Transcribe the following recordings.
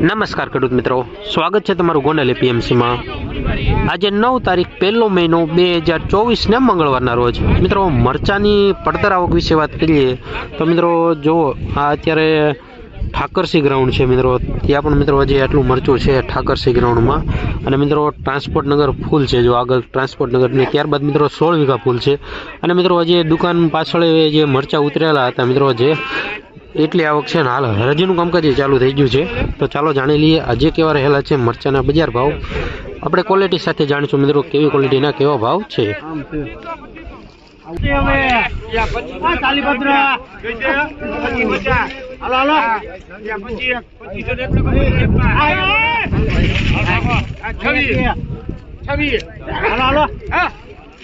નમસ્કાર ખેડૂત મિત્રો. સ્વાગત છે તમારું ગોંડલ એપીએમસીમાં. આજે નવ તારીખ પહેલો મહિનો બે હજાર ચોવીસને મંગળવારના રોજ. મિત્રો, મરચાની પડતર આવક વિશે વાત કરીએ તો મિત્રો જુઓ આ અત્યારે ઠાકરસી ગ્રાઉન્ડ છે મિત્રો, ત્યાં પણ મિત્રો હજી આટલું મરચું છે ઠાકરસી ગ્રાઉન્ડમાં અને મિત્રો, ટ્રાન્સપોર્ટ નગર ફૂલ છે, જો આગળ ટ્રાન્સપોર્ટ નગરની ત્યારબાદ મિત્રો સોળ વીઘા ફૂલ છે. અને મિત્રો, હજી દુકાન પાછળ જે મરચાં ઉતરેલા હતા મિત્રો, જે એટલી આવક છે ને હાલ હરાજીનું કામકાજ ચાલુ થઈ ગયું છે. તો ચાલો જાણી લઈએ આજે કેવા રહેલા છે મરચાના બજાર ભાવ. આપણે ક્વોલિટી સાથે જાણીશું મિત્રો કેવી ક્વોલિટીના કેવા ભાવ છે.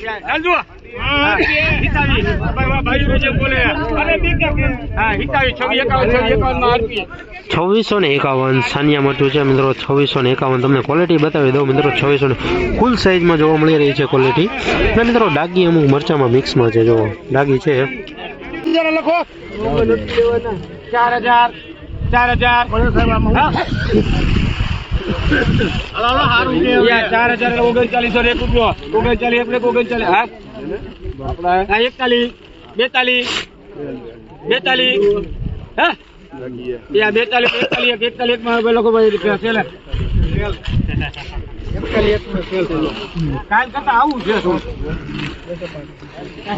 છવ્વીસો ને એકાવન સાનિયા મરચું છે મિત્રો છવ્વીસો ને એકાવન. તમને ક્વોલિટી બતાવી દઉં મિત્રો છવ્વીસો ને ફૂલ સાઇઝમાં જોવા મળી રહી છે ક્વોલિટી અને મિત્રો ડાગી અમુક મરચામાં મિક્સમાં છે જો ડાગી છે. ચાર હજાર ચાર હજાર. ચાર હજાર ઓગણચાલીસો એક રૂપિયો. ઓગણચાલીસ એટલે ઓગણચાલીસ. હા? એકતાલીસ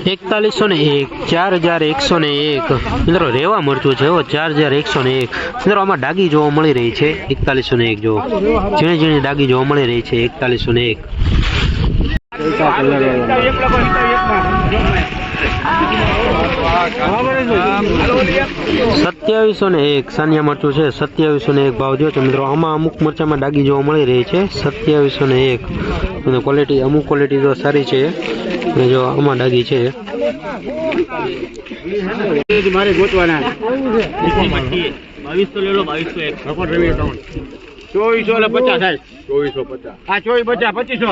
એક, એકતાલીસ ને એક, ચાર હજાર એકસો ને એક. મિત્રો, રેવા મરચું છે ચાર હજાર એકસો ને એક. મિત્રો, આમાં ડાગી જોવા મળી રહી છે એકતાલીસો ને એક જો ઝીણી ઝીણી ડાગી જોવા મળી રહી છે એકતાલીસો ને એક. સત્યાવીસો ને એક સાનિયા મરચું છે. સત્યાવીસો ને એક ભાવ જો છે. મિત્રો આમાં અમુક મરચામાં ડાગી જોવા મળી રહી છે. સત્યાવીસો ને એક. અને ક્વોલિટી અમુક ક્વોલિટી તો સારી છે. અને જો આમાં ડાગી છે. મારે ગોતવાના બાવીસો લેલો બાવીસો એક ચોવીસો પચાસ ચોવીસો પચાસ. હા ચોવીસ પચીસો પચીસો.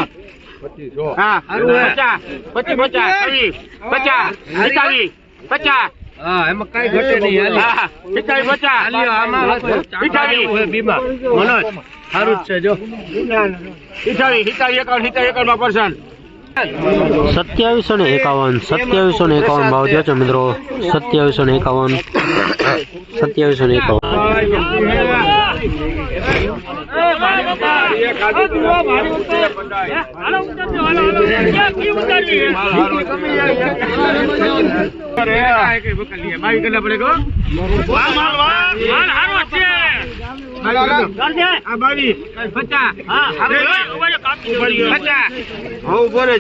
હા પચાસ પચીસ પચાસ છવ્વીસ પચાસ પિસ્તાલીસ પચાસ. હા એમાં કઈ ઘટે નહીં પિસ્તાલીસ પચાસ. પિસ્તાલીસ. મનોજ સારું જ છે જો. પિસ્તાલીસ સિત્તાલીસ એકાવન સિત્તાલીસ એકાવન પર્સન્ટ. સત્યાવીસો ને એકાવન, સત્યાવીસો ને એકાવન ભાવ થયો છે મિત્રો. સત્યાવીસો ને એકાવન, સત્યાવીસો ને એકાવન.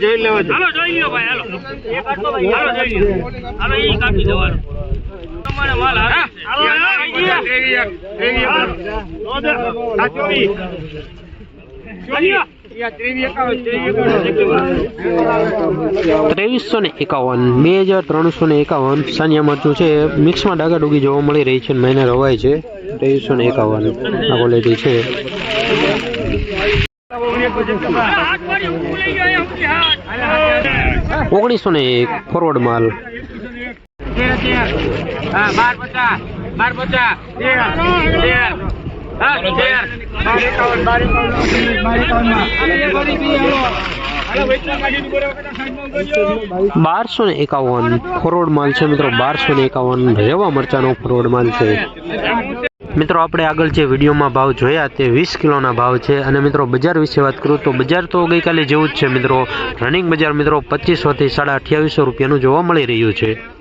જોઈ લેવા હાલો જોઈ લ્યો ભાઈ હાલો. એક આટલો ભાઈ હાલો જોઈ લ્યો. હાલો ઈ કાપી દેવાનો તમારે માલ હાલો ત્રેવીસો ને એકાવન, બે હજાર ત્રણસો ને એકાવન, સાનિયા મરચું છે. મિક્સમાં ડાગા ડુગી જોવા મળી રહી છે મહિને રવાય છે. ત્રેવીસો ને એકાવન, આ ક્વોલિટી છે. ઓગણીસો ને એક ફોરવર્ડ માલ. બાર પચાસ બાર પચાસ. બારસો ને એકાવન ફોરવર્ડ માલ છે મિત્રો, બારસો ને એકાવન રેવા મરચાનો ફોરવર્ડ માલ છે. મિત્રો, આપણે આગળ જે વિડીયોમાં ભાવ જોયા તે વીસ કિલોના ભાવ છે. અને મિત્રો, બજાર વિશે વાત કરું તો બજાર તો ગઈકાલે જેવું જ છે મિત્રો. રનિંગ બજાર મિત્રો પચીસોથી સાડા અઠ્યાવીસો રૂપિયાનું જોવા મળી રહ્યું છે.